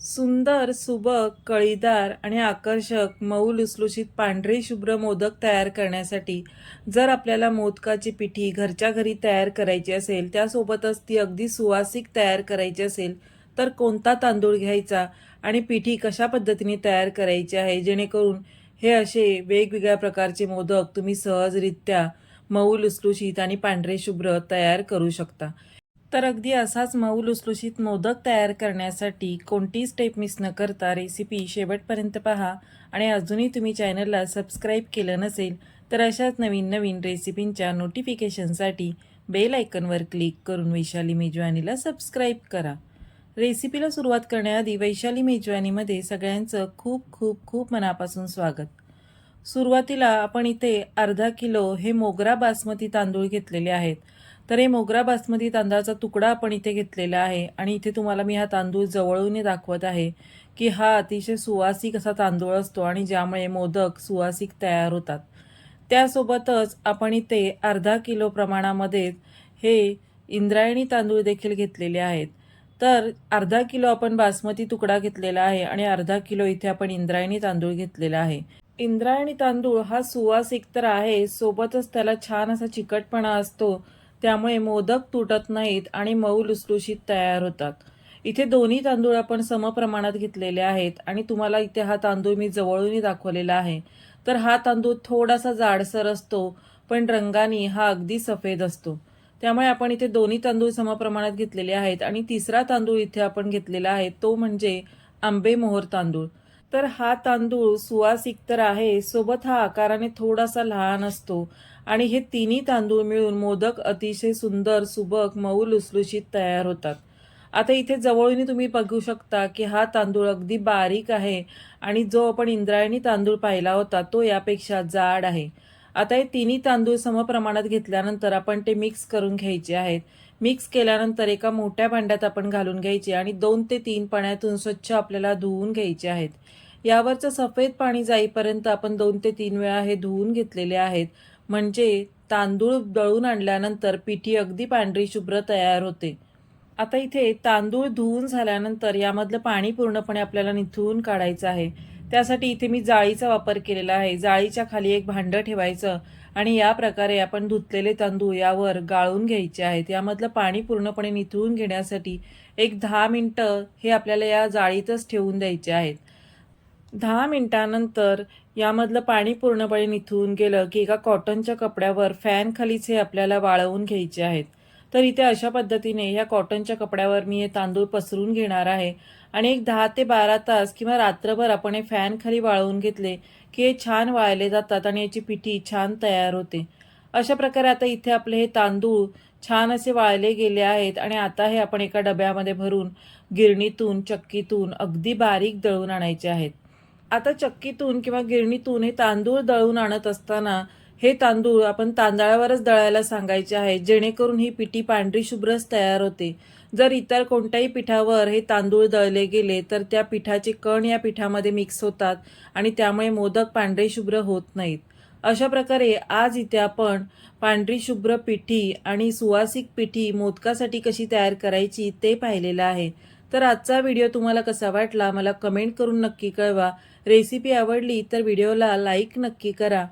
सुंदर सुबक कळीदार आणि आकर्षक मऊ लुसलुशीत पांढरे शुभ्र मोदक तयार करण्यासाठी जर आपल्याला मोदकाची पिठी घरच्या घरी तयार करायची असेल त्यासोबतच ती अगदी सुवासिक तयार करायची असेल तर कोणता तांदूळ घ्यायचा आणि पिठी कशा पद्धतीने तयार करायची आहे? जेणेकरून हे असे वेगवेगळ्या प्रकारचे मोदक तुम्ही सहजरित्या मऊ लुसलुशीत आणि पांढरे शुभ्र तयार करू शकता. तर अगदी असाच मऊ लुसलुशीत मोदक तयार करण्यासाठी कोणतीही स्टेप मिस न करता रेसिपी शेवटपर्यंत पहा. आणि अजूनही तुम्ही चॅनलला सबस्क्राईब केलं नसेल तर अशाच नवीन नवीन रेसिपींच्या नोटिफिकेशनसाठी बेल आयकनवर क्लिक करून वैशाली मेजवानीला सबस्क्राईब करा. रेसिपीला सुरुवात करण्याआधी वैशाली मेजवानीमध्ये सगळ्यांचं खूप खूप खूप मनापासून स्वागत. सुरुवातीला आपण इथे अर्धा किलो हे मोगरा बासमती तांदूळ घेतलेले आहेत. तर हे मोगरा बासमती तांदळाचा तुकडा आपण इथे घेतलेला आहे. आणि इथे तुम्हाला मी हा तांदूळ जवळून दाखवत आहे की हा अतिशय सुवासिक असा तांदूळ असतो आणि ज्यामुळे मोदक सुवासिक तयार होतात. त्यासोबतच आपण इथे अर्धा किलो प्रमाणामध्ये हे इंद्रायणी तांदूळ देखील घेतलेले आहेत. तर अर्धा किलो आपण बासमती तुकडा घेतलेला आहे आणि अर्धा किलो इथे आपण इंद्रायणी तांदूळ घेतलेला आहे. इंद्रायणी तांदूळ हा सुवासिक तर आहे सोबतच त्याला छान असा चिकटपणा असतो. त्यामुळे मोदक तुटत नाहीत आणि मऊ लुसलुशीत तयार होतात. इथे दोन्ही तांदूळ आपण समप्रमाणात घेतलेले आहेत आणि तुम्हाला इथे हा तांदूळ मी जवळूनही दाखवलेला आहे. तर हा तांदूळ थोडासा जाडसर असतो पण रंगाने हा अगदी सफेद असतो. त्यामुळे आपण इथे दोन्ही तांदूळ समप्रमाणात घेतलेले आहेत आणि तिसरा तांदूळ इथे आपण घेतलेला आहे तो म्हणजे आंबे मोहर तांदूळ. तर हा तांदूळ सुवासिक तर आहे सोबत हा आकाराने थोडासा लहान असतो आणि हे तिन्ही तांदूळ मिळून मोदक अतिशय सुंदर सुबक मऊ लुसलुशीत तयार होतात. आता इथे जवळून तुम्ही बघू शकता की हा तांदूळ अगदी बारीक आहे आणि जो आपण इंद्रायणी तांदूळ पाहिला होता तो यापेक्षा जाड आहे. आता हे तिन्ही तांदूळ समप्रमाणात घेतल्यानंतर आपण ते मिक्स करून घ्यायचे आहेत. मिक्स केल्यानंतर एका मोठ्या भांड्यात आपण घालून घ्यायचे आणि दोन ते तीन पाण्यातून स्वच्छ आपल्याला धुवून घ्यायचे आहेत. यावरचं सफेद पाणी जाईपर्यंत आपण दोन ते तीन वेळा हे धुवून घेतलेले आहेत. म्हणजे तांदूळ दळून आणल्यानंतर पिठी अगदी पांढरी शुभ्र तयार होते. आता इथे तांदूळ धुवून झाल्यानंतर यामधलं पाणी पूर्णपणे आपल्याला निथळून काढायचं आहे. त्यासाठी इथे मी जाळीचा वापर केलेला आहे. जाळीच्या खाली एक भांडं ठेवायचं आणि या प्रकारे आपण धुतलेले तांदूळ यावर गाळून घ्यायचे आहेत. यामधलं पाणी पूर्णपणे निथळून घेण्यासाठी एक दहा मिनटं हे आपल्याला या जाळीतच ठेवून द्यायचे आहेत. दहा मिनटानंतर यामधलं पाणी पूर्णपणे निथळून गेलं की एका कॉटनच्या कपड्यावर फॅनखालीच हे आपल्याला वाळवून घ्यायचे आहेत. तर इथे अशा पद्धतीने ह्या कॉटनच्या कपड्यावर मी हे तांदूळ पसरून घेणार आहे आणि एक दहा ते बारा तास किंवा रात्रभर आपण हे फॅनखाली वाळवून घेतले की हे छान वाळले जातात आणि याची पिठी छान तयार होते. अशा प्रकारे आता इथे आपले हे तांदूळ छान असे वाळले गेले आहेत आणि आता हे आपण एका डब्यामध्ये भरून गिरणीतून चक्कीतून अगदी बारीक दळून आणायचे आहेत. आता चक्कीतून किंवा गिरणीतून हे तांदूळ दळून आणत असताना हे तांदूळ आपण तांदळावरच दळायला सांगायचे आहे जेणेकरून ही पिठी पांढरी शुभ्रच तयार होते. जर इतर कोणत्याही पिठावर हे तांदूळ दळले गेले तर त्या पिठाचे कण या पिठामध्ये मिक्स होतात आणि त्यामुळे मोदक पांढरे शुभ्र होत नाहीत. अशा प्रकारे आज इथे आपण पांढरी शुभ्र पिठी आणि सुवासिक पिठी मोदकासाठी कशी तयार करायची ते पाहिलेलं आहे. तर आजचा व्हिडिओ तुम्हाला कसा वाटला मला कमेंट करून नक्की कळवा. रेसिपी आवडली तर व्हिडिओला लाईक नक्की करा.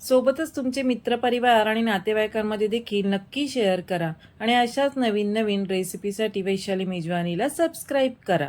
सोबतच तुमचे मित्रपरिवार आणि नातेवाईकांमध्ये देखील नक्की शेअर करा. आणि अशाच नवीन नवीन रेसिपीसाठी वैशाली मेजवानीला सबस्क्राईब करा.